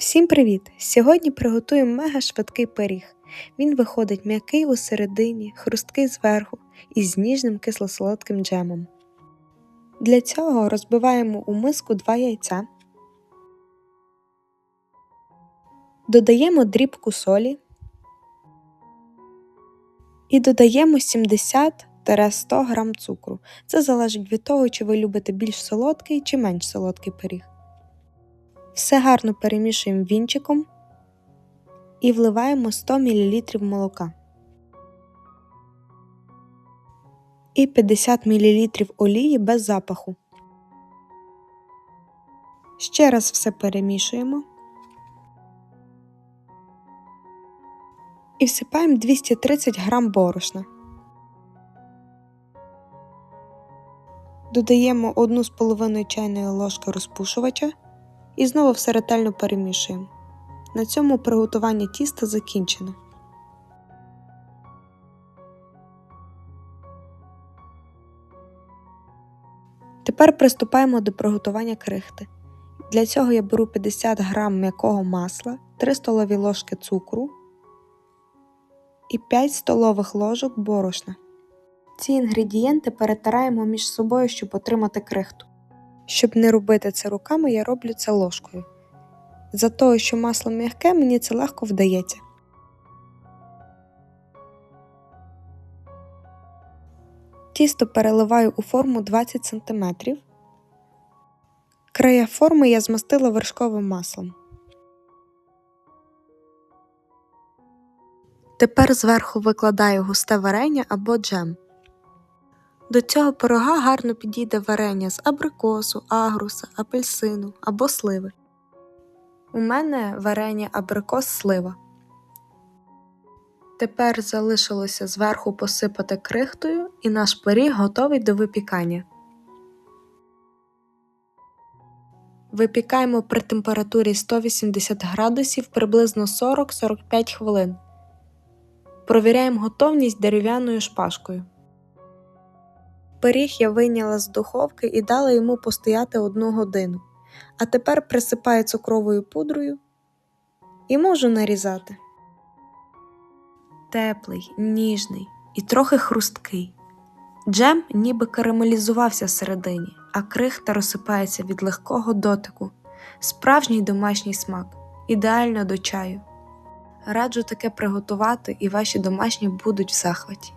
Всім привіт! Сьогодні приготуємо мега швидкий пиріг. Він виходить м'який у середині, хрусткий зверху і з ніжним кисло-солодким джемом. Для цього розбиваємо у миску 2 яйця, додаємо дрібку солі і додаємо 70-100 г цукру. Це залежить від того, чи ви любите більш солодкий чи менш солодкий пиріг. Все гарно перемішуємо вінчиком і вливаємо 100 мл молока і 50 мл олії без запаху. Ще раз все перемішуємо і всипаємо 230 г борошна. Додаємо 1,5 чайної ложки розпушувача і знову все ретельно перемішуємо. На цьому приготування тіста закінчено. Тепер приступаємо до приготування крихти. Для цього я беру 50 г м'якого масла, 3 столові ложки цукру і 5 столових ложок борошна. Ці інгредієнти перетираємо між собою, щоб отримати крихту. Щоб не робити це руками, я роблю це ложкою. За того, що масло м'яке, мені це легко вдається. Тісто переливаю у форму 20 см. Края форми я змастила вершковим маслом. Тепер зверху викладаю густе варення або джем. До цього пирога гарно підійде варення з абрикосу, агруса, апельсину або сливи. У мене варення абрикос слива. Тепер залишилося зверху посипати крихтою, і наш пиріг готовий до випікання. Випікаємо при температурі 180 градусів приблизно 40-45 хвилин. Провіряємо готовність дерев'яною шпажкою. Пиріг я вийняла з духовки і дала йому постояти одну годину. А тепер присипаю цукровою пудрою і можу нарізати. Теплий, ніжний і трохи хрусткий. Джем ніби карамелізувався всередині, а крихта розсипається від легкого дотику. Справжній домашній смак, ідеально до чаю. Раджу таке приготувати, і ваші домашні будуть в захваті.